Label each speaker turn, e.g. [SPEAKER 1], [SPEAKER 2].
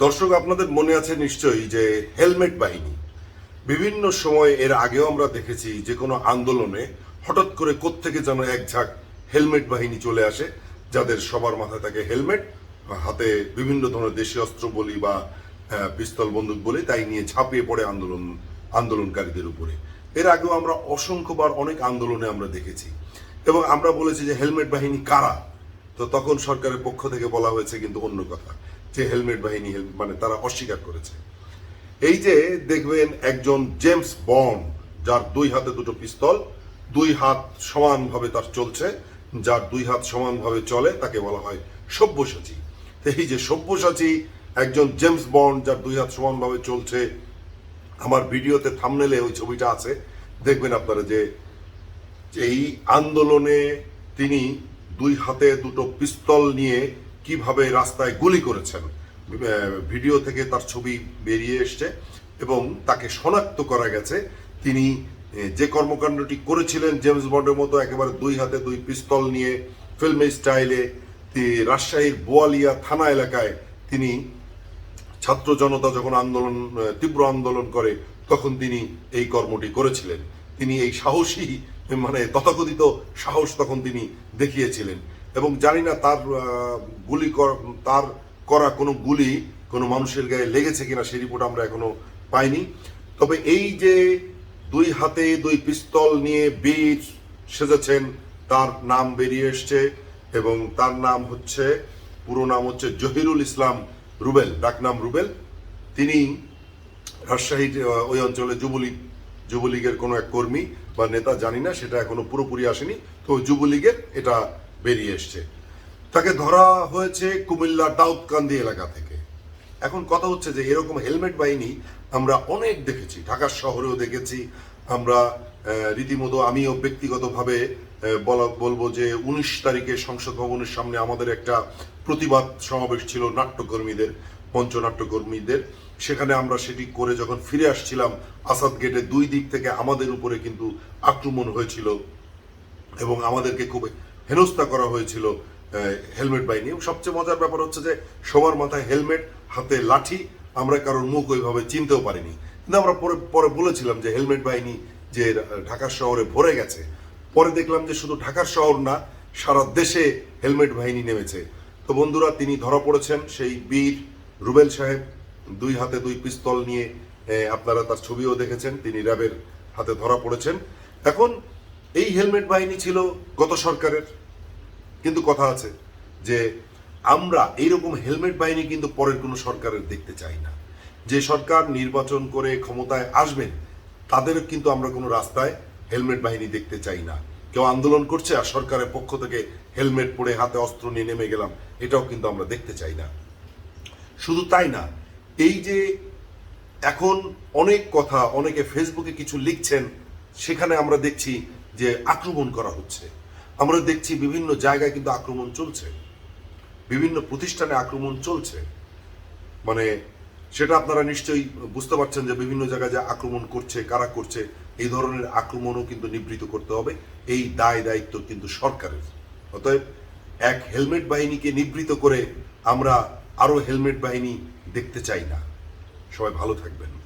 [SPEAKER 1] দর্শক, আপনাদের মনে আছে নিশ্চয়ই যে হেলমেট বাহিনী। বিভিন্ন সময় এর আগেও আমরা দেখেছি যে কোনো আন্দোলনে হঠাৎ করে কোত্থেকে যেন এক ঝাঁক হেলমেট বাহিনী চলে আসে, যাদের সবার মাথায় থাকে হেলমেট হাতে বিভিন্ন ধরনের দেশীয় অস্ত্র বলি বা পিস্তল, বন্দুক বলি, তাই নিয়ে ঝাঁপিয়ে পড়ে আন্দোলন, আন্দোলনকারীদের উপরে। এর আগেও আমরা অসংখ্যবার অনেক আন্দোলনে আমরা দেখেছি। এবং আমরা বলেছি যে হেলমেট বাহিনী কারা? তো তখন সরকারের পক্ষ থেকে বলা হয়েছে কিন্তু অন্য কথা। যে হেলমেট বাহিনী মানে তারা অস্বীকার করেছে। এই যে দেখবেন একজন জেমস বন্ড, যার দুই হাতে দুটো পিস্তল, দুই হাত সমানভাবে তার চলছে, যার দুই হাত সমানভাবে চলে, তাকে বলা হয় সব্যসাচী। এই যে সব্যসাচী একজন জেমস বন্ড, যার দুই হাত সমানভাবে চলছে, আমার ভিডিওতে থামনেলে ওই ছবিটা আছে। দেখবেন আপনারা যে এই আন্দোলনে তিনি দুই হাতে দুটো পিস্তল নিয়ে কীভাবে রাস্তায় গুলি করেছেন। ভিডিও থেকে তার ছবি বেরিয়ে এসছে এবং তাকে শনাক্ত করা গেছে। তিনি যে কর্মকাণ্ডটি করেছিলেন জেমস বন্ডের মতো একেবারে দুই হাতে দুই পিস্তল নিয়ে ফিল্মি স্টাইলে রাজশাহীর বোয়ালিয়া থানা এলাকায় তিনি ছাত্র জনতা যখন আন্দোলন তীব্র আন্দোলন করে, তখন তিনি এই কর্মটি করেছিলেন। তিনি এই সাহসী মানে তথাকথিত সাহস তখন তিনি দেখিয়েছিলেন। এবং জানি না তার গুলি তার করা কোনো গুলি কোনো মানুষের গায়ে লেগেছে কিনা সেই রিপোর্ট আমরা এখনও পাইনি। তবে এই যে দুই হাতে দুই পিস্তল নিয়ে বীর সেজেছেন, তার নাম বেরিয়ে এসছে এবং তার নাম হচ্ছে, পুরো নাম হচ্ছে জহিরুল ইসলাম রুবেল ডাকনাম রুবেল। তিনি রাজশাহীর ওই অঞ্চলে যুবলীগ, যুবলীগের কোনো এক কর্মী বা নেতা জানি না, সেটা এখনও পুরোপুরি আসেনি। তো যুবলীগের এটা বেরিয়ে এসছে। তাকে ধরা হয়েছে কুমিল্লার দাউদকান্দি এলাকা থেকে। এখন কথা হচ্ছে যে, এরকম হেলমেট বাহিনী আমরা অনেক দেখেছি। ঢাকার শহরেও দেখেছি। আমরা রীতিমতো আমিও ব্যক্তিগতভাবে বলা, বলব যে উনিশ তারিখে সংসদ ভবনের সামনে আমাদের একটা প্রতিবাদ সমাবেশ ছিল নাট্যকর্মীদের মঞ্চনাট্যকর্মীদের সেখানে আমরা সেটি করে যখন ফিরে আসছিলাম, আসাদ গেটের দুই দিক থেকে আমাদের উপরে কিন্তু আক্রমণ হয়েছিল এবং আমাদেরকে খুব হেনস্থা করা হয়েছিল হেলমেট বাহিনী। এবং সবচেয়ে মজার ব্যাপার হচ্ছে যে সবার মাথায় হেলমেট, হাতে লাঠি, আমরা কারোর মুখ ওইভাবে চিনতেও পারিনি। কিন্তু আমরা পরে পরে বলেছিলাম যে হেলমেট বাহিনী যে ঢাকা শহরে ভরে গেছে, পরে দেখলাম যে শুধু ঢাকার শহর না, সারা দেশে হেলমেট বাহিনী নেমেছে। তো বন্ধুরা, তিনি ধরা পড়েছেন সেই বীর রুবেল সাহেব, দুই হাতে দুই পিস্তল নিয়ে আপনারা তার ছবিও দেখেছেন, তিনি র্যাবের হাতে ধরা পড়েছেন। এখন এই হেলমেট বাহিনী ছিল গত সরকারের। কিন্তু কথা আছে যে আমরা এইরকম হেলমেট বাহিনী কিন্তু পরের কোনো সরকারের দেখতে চাই না। যে সরকার নির্বাচন করে ক্ষমতায় আসবেন, তাদের কিন্তু আমরা কোনো রাস্তায় হেলমেট বাহিনী দেখতে চাই না। কেউ আন্দোলন করছে আর সরকারের পক্ষ থেকে হেলমেট পরে হাতে অস্ত্র নিয়ে নেমে গেলাম, এটাও কিন্তু আমরা দেখতে চাই না। শুধু তাই না, এই যে এখন অনেক কথা, অনেকে ফেসবুকে কিছু লিখছেন, সেখানে আমরা দেখছি যে আক্রমণ করা হচ্ছে। আমরা দেখছি বিভিন্ন জায়গায় কিন্তু আক্রমণ চলছে। বিভিন্ন প্রতিষ্ঠানে আক্রমণ চলছে। মানে সেটা আপনারা নিশ্চয়ই বুঝতে পারছেন যে বিভিন্ন জায়গায় যে আক্রমণ করছে, কারা করছে, এই ধরনের আক্রমণও কিন্তু নিবৃত করতে হবে। এই দায় দায়িত্ব কিন্তু সরকারের। অতএব এক হেলমেট বাহিনীকে নিবৃত করে আমরা আরও হেলমেট বাহিনী দেখতে চাই না। সবাই ভালো থাকবেন।